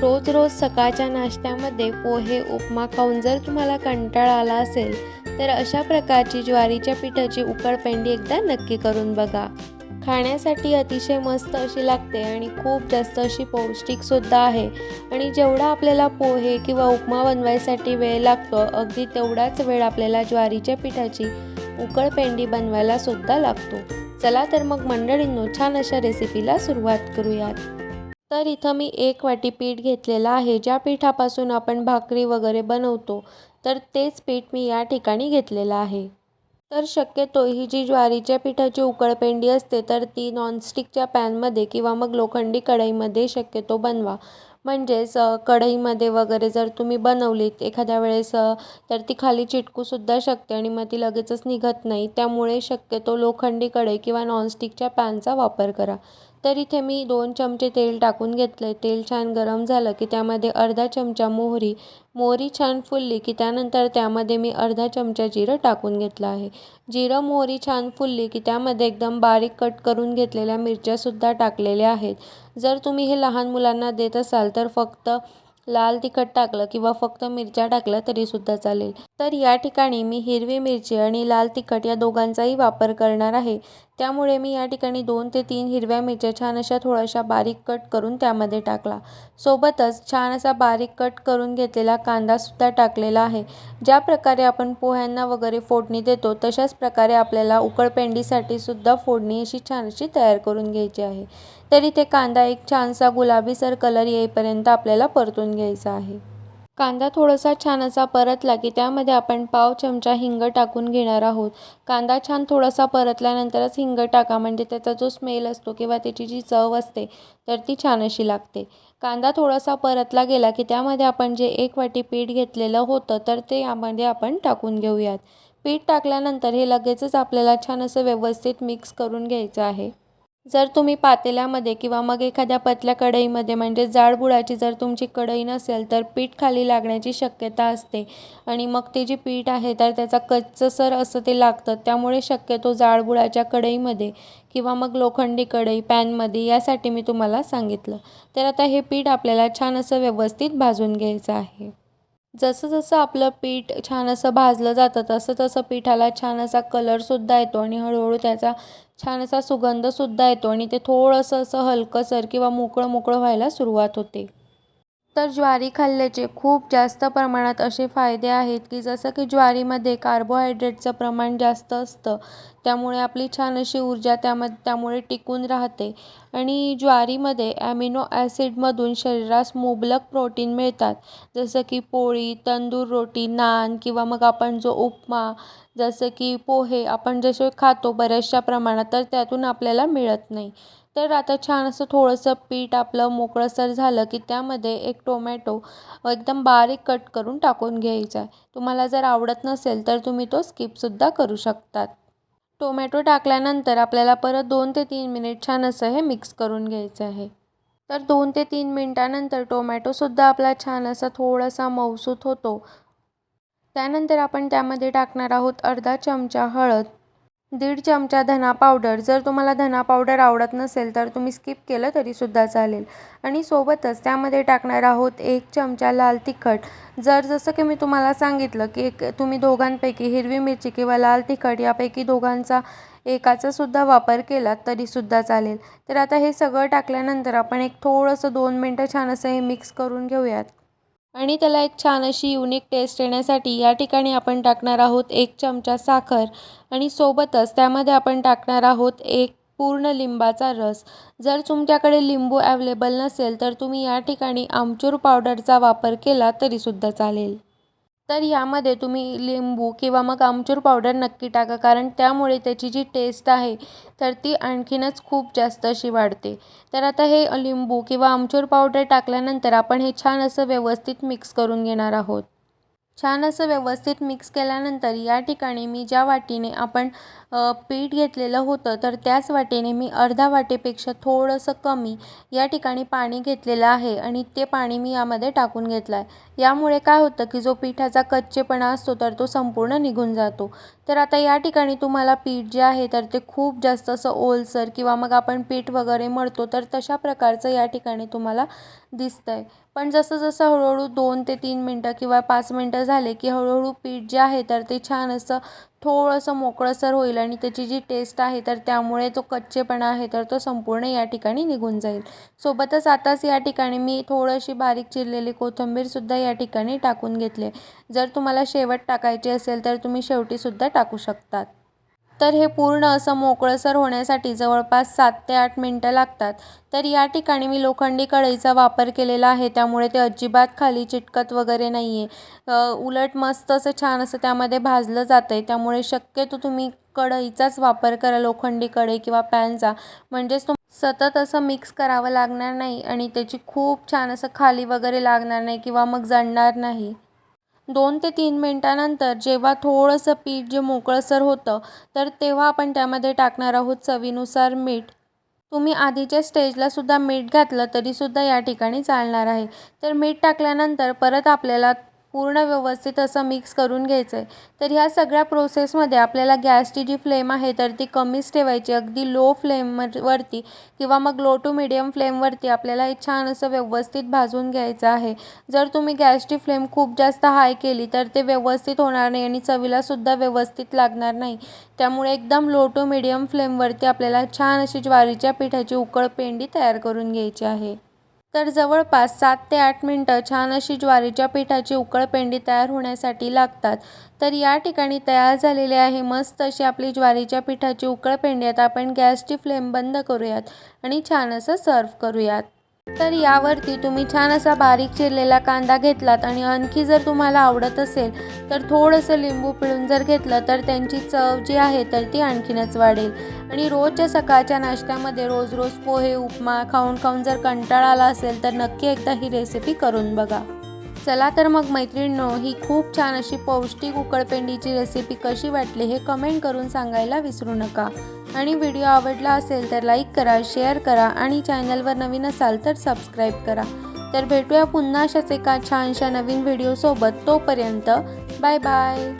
रोज रोज सकाळच्या नाश्त्यामध्ये पोहे उपमा खाऊन जर तुम्हाला कंटाळा आला असेल तर अशा प्रकारची ज्वारीच्या पिठाची उकळपेंडी एकदा नक्की करून बघा. खाण्यासाठी अतिशय मस्त अशी लागते आणि खूप जास्त अशी पौष्टिकसुद्धा आहे. आणि जेवढा आपल्याला पोहे किंवा उपमा बनवायसाठी वेळ लागतो अगदी तेवढाच वेळ आपल्याला ज्वारीच्या पिठाची उकळपेंडी बनवायला सुद्धा लागतो. चला तर मग मंडळींनो छान अशा रेसिपीला सुरुवात करूयात. तर इथं मी एक वाटी पीठ घेतलेलं आहे. ज्या पिठापासून आपण भाकरी वगैरे बनवतो तर तेच पीठ मी या ठिकाणी घेतलेलं आहे. तर शक्यतो ही जी ज्वारीच्या पिठाची उकळपेंडी असते तर ती नॉनस्टिकच्या पॅनमध्ये किंवा मग लोखंडी कढईमध्ये शक्यतो बनवा. म्हणजेच कढईमध्ये वगैरे जर तुम्ही बनवलीत एखाद्या वेळेस तर ती खाली चिटकूसुद्धा शकते आणि मग ती लगेचच निघत नाही. त्यामुळे शक्यतो लोखंडी कढई किंवा नॉनस्टिकच्या पॅनचा वापर करा. तर इथे मी दोन चमचे तेल टाकून घेतलं आहे तेल छान गरम झालं की त्यामध्ये अर्धा चमचा मोहरी. मोहरी छान फुलली की त्यानंतर त्यामध्ये मी अर्धा चमचा जिरं टाकून घेतलं आहे. जिरं मोहरी छान फुलली की त्यामध्ये एकदम बारीक कट करून घेतलेल्या मिरच्यासुद्धा टाकलेल्या आहेत. जर तुम्ही हे लहान मुलांना देत असाल तर फक्त लाल तिखट टाकलं किंवा फक्त मिरच्या टाकल्या तरीसुद्धा चालेल. तर या ठिकाणी मी हिरवी मिरची आणि लाल तिखट या दोघांचाही वापर करणार आहे. त्यामुळे मी या ठिकाणी दोन ते तीन हिरव्या मिरच्या छान अशा थोड्याशा बारीक कट करून त्यामध्ये टाकला. सोबतच छान असा बारीक कट करून घेतलेला कांदासुद्धा टाकलेला आहे. ज्या प्रकारे आपण पोह्यांना वगैरे फोडणी देतो तशाच प्रकारे आपल्याला उकळपेंडीसाठी सुद्धा फोडणी अशी छान अशी तयार करून घ्यायची आहे. तर इथे कांदा एक छानसा गुलाबीसर कलर येईपर्यंत आपल्याला परतून घ्यायचा आहे. कांदा थोडासा छान असा परतला की त्यामध्ये आपण पाव चमचा हिंग टाकून घेणार आहोत. कांदा छान थोडासा परतल्यानंतरच हिंग टाका म्हणजे त्याचा जो स्मेल असतो किंवा त्याची जी चव असते तर ती छान अशी लागते. कांदा थोडासा परतला गेला की त्यामध्ये आपण जे एक वाटी पीठ घेतलेलं होतं तर ते यामध्ये आपण टाकून घेऊयात. पीठ टाकल्यानंतर हे लगेचच आपल्याला छान असं व्यवस्थित मिक्स करून घ्यायचं आहे. जर तुम्ही पातेल्यामध्ये किंवा मग एखाद्या पतल्या कढईमध्ये म्हणजे जाडबुडाची जर तुमची कढई नसेल तर पीठ खाली लागण्याची शक्यता असते. आणि मग ते जे पीठ आहे तर त्याचा कच्चसर असं ते लागतं. त्यामुळे शक्यतो जाडबुडाच्या कढईमध्ये किंवा मग लोखंडी कढई पॅनमध्ये यासाठी मी तुम्हाला सांगितलं. तर आता हे पीठ आपल्याला छान असं व्यवस्थित भाजून घ्यायचं आहे. जसं जसं आपलं पीठ छान असं भाजलं जातं तसं तसं पिठाला छान असा कलरसुद्धा येतो आणि हळूहळू त्याचा छान असा सुगंधसुद्धा येतो आणि ते थोडंसं असं हलकंसर किंवा मोकळं मोकळं व्हायला सुरुवात होते. तर ज्वारी खाल्ल्याचे खूप जास्त प्रमाणात असे फायदे आहेत की जसं की ज्वारीमध्ये कार्बोहायड्रेटचं प्रमाण जास्त असतं त्यामुळे आपली छान अशी ऊर्जा त्यामध्ये त्यामुळे टिकून राहते. आणि ज्वारीमध्ये ॲमिनो ॲसिडमधून शरीरास मुबलक प्रोटीन मिळतात जसं की पोळी तंदूर रोटी नान किंवा मग आपण जो उपमा जसं की पोहे आपण जसे खातो बऱ्याचशा प्रमाणात तर त्यातून आपल्याला मिळत नाही. तर आता छान असं थोडंसं पीठ आपलं मोकळंसर झालं की त्यामध्ये एक टोमॅटो एकदम बारीक कट करून टाकून घ्यायचा आहे. तुम्हाला जर आवडत नसेल तर तुम्ही तो स्किपसुद्धा करू शकतात. टोमॅटो टाकल्यानंतर आपल्याला परत दोन ते तीन मिनिट छान असं हे मिक्स करून घ्यायचं आहे. तर दोन ते तीन मिनटानंतर टोमॅटोसुद्धा आपला छान असा थोडासा मऊसूत होतो. त्यानंतर आपण त्यामध्ये टाकणार आहोत अर्धा चमचा हळद. दीड चमचा धना पावडर. जर तुम्हाला धना पावडर आवडत नसेल तर तुम्ही स्किप केलं तरीसुद्धा चालेल. आणि सोबतच त्यामध्ये टाकणार आहोत एक चमचा लाल तिखट. जर जसं की मी तुम्हाला सांगितलं की एक तुम्ही दोघांपैकी हिरवी मिरची किंवा लाल तिखट यापैकी दोघांचा एकाचा सुद्धा वापर केला तरीसुद्धा चालेल. तर आता हे सगळं टाकल्यानंतर आपण एक थोडंसं दोन मिनटं छान असं हे मिक्स करून घेऊयात. आणि त्याला एक छान अशी युनिक टेस्ट येण्यासाठी या ठिकाणी आपण टाकणार आहोत एक चमचा साखर. आणि सोबतच त्यामध्ये आपण टाकणार आहोत एक पूर्ण लिंबाचा रस. जर तुमच्याकडे लिंबू ॲवेलेबल नसेल तर तुम्ही या ठिकाणी आमचूर पावडरचा वापर केला तरीसुद्धा चालेल. तर यामध्ये तुम्ही लिंबू किंवा मग आमचूर पावडर नक्की टाका. कारण त्यामुळे त्याची जी टेस्ट आहे तर ती आणखीनच खूप जास्त अशी वाढते. तर आता हे लिंबू किंवा आमचूर पावडर टाकल्यानंतर आपण हे छान असं व्यवस्थित मिक्स करून घेणार आहोत. छान असं व्यवस्थित मिक्स केल्यानंतर या ठिकाणी मी ज्या वाटीने आपण पीठ घेतलेलं होतं तर त्याच वाटीने मी अर्धा वाटीपेक्षा थोडंसं कमी या ठिकाणी पाणी घेतलेलं आहे आणि ते पाणी मी यामध्ये टाकून घेतलं आहे यामुळे काय होतं की जो पिठाचा कच्चेपणा असतो तर तो संपूर्ण निघून जातो. तर आता या ठिकाणी तुम्हाला पीठ जे आहे तर ते खूप जास्त असं ओलसर किंवा मग आपण पीठ वगैरे मळतो तर तशा प्रकारचं या ठिकाणी तुम्हाला दिसतं आहे पण जसं जसं हळूहळू दोन ते तीन मिनटं किंवा पाच मिनटं झाले की हळूहळू पीठ जे आहे तर ते छान असं थोडंसं मोकळंसर होईल आणि त्याची जी टेस्ट आहे तर त्यामुळे जो कच्चेपणा आहे तर तो संपूर्ण या ठिकाणी निघून जाईल. सोबतच आताच या ठिकाणी मी थोडीशी बारीक चिरलेली कोथिंबीरसुद्धा या ठिकाणी टाकून घेतले जर तुम्हाला शेवट टाकायची असेल तर तुम्ही शेवटीसुद्धा टाकू शकतात. तर हे पूर्ण असं मोकळंसर होण्यासाठी जवळपास सात ते आठ मिनटं लागतात. तर या ठिकाणी मी लोखंडी कढईचा वापर केलेला आहे त्यामुळे ते अजिबात खाली चिटकत वगैरे नाही आहे उलट मस्त असं छान असं त्यामध्ये भाजलं जातं आहे त्यामुळे शक्यतो तुम्ही कढईचाच वापर करा लोखंडी कढई किंवा पॅनचा म्हणजेच तुम सतत असं मिक्स करावं लागणार नाही आणि त्याची खूप छान असं खाली वगैरे लागणार नाही किंवा मग जळणार नाही. दोन ते तीन मिनटानंतर जेव्हा थोडंसं पीठ जे मोकळंसर होतं तर तेव्हा आपण त्यामध्ये टाकणार आहोत चवीनुसार मीठ. तुम्ही आधीच्या स्टेजलासुद्धा मीठ घातलं तरीसुद्धा या ठिकाणी चालणार आहे. तर मीठ टाकल्यानंतर परत आपल्याला पूर्ण व्यवस्थित असं मिक्स करून घ्यायचं आहे तर ह्या सगळ्या प्रोसेसमध्ये आपल्याला गॅसची जी फ्लेम आहे तर ती कमीच ठेवायची. अगदी लो फ्लेमवरती किंवा मग लो टू मिडियम फ्लेमवरती आपल्याला हे छान असं व्यवस्थित भाजून घ्यायचं आहे. जर तुम्ही गॅसची फ्लेम खूप जास्त हाय केली तर ते व्यवस्थित होणार नाही आणि चवीलासुद्धा व्यवस्थित लागणार नाही. त्यामुळे एकदम लो टू मिडियम फ्लेमवरती आपल्याला छान अशी ज्वारीच्या पिठाची उकळ पेंडी तयार करून घ्यायची आहे. तर जवळपास सात ते आठ मिनटं छान अशी ज्वारीच्या पिठाची उकळपेंडी तयार होण्यासाठी लागतात. तर या ठिकाणी तयार झालेली आहे मस्त अशी आपली ज्वारीच्या पिठाची उकळपेंडी आता आपण गॅसची फ्लेम बंद करूयात आणि छान असं सर्व करूयात. तर यावरती तुम्ही छान असा बारीक चिरलेला कांदा घेतलात आणि आणखी जर तुम्हाला आवडत असेल तर थोडंसं लिंबू पिळून जर घेतलं तर त्यांची चव जी आहे तर ती आणखीनच वाढेल. आणि रोजच्या सकाळच्या नाश्त्यामध्ये रोज रोज पोहे उपमा खाऊन खाऊन जर कंटाळा आला असेल तर नक्की एकदा ही रेसिपी करून बघा. चला तर मग मैत्रिणींनो ही खूप छान अशी पौष्टिक उकळपेंडीची रेसिपी कशी वाटली हे कमेंट करून सांगायला विसरू नका. आणि व्हिडिओ आवडला असेल तर लाईक करा शेअर करा आणि चॅनलवर नवीन असाल तर सबस्क्राईब करा. तर भेटूया पुन्हा अशाच एका छानशा नवीन व्हिडिओसोबत तोपर्यंत बाय बाय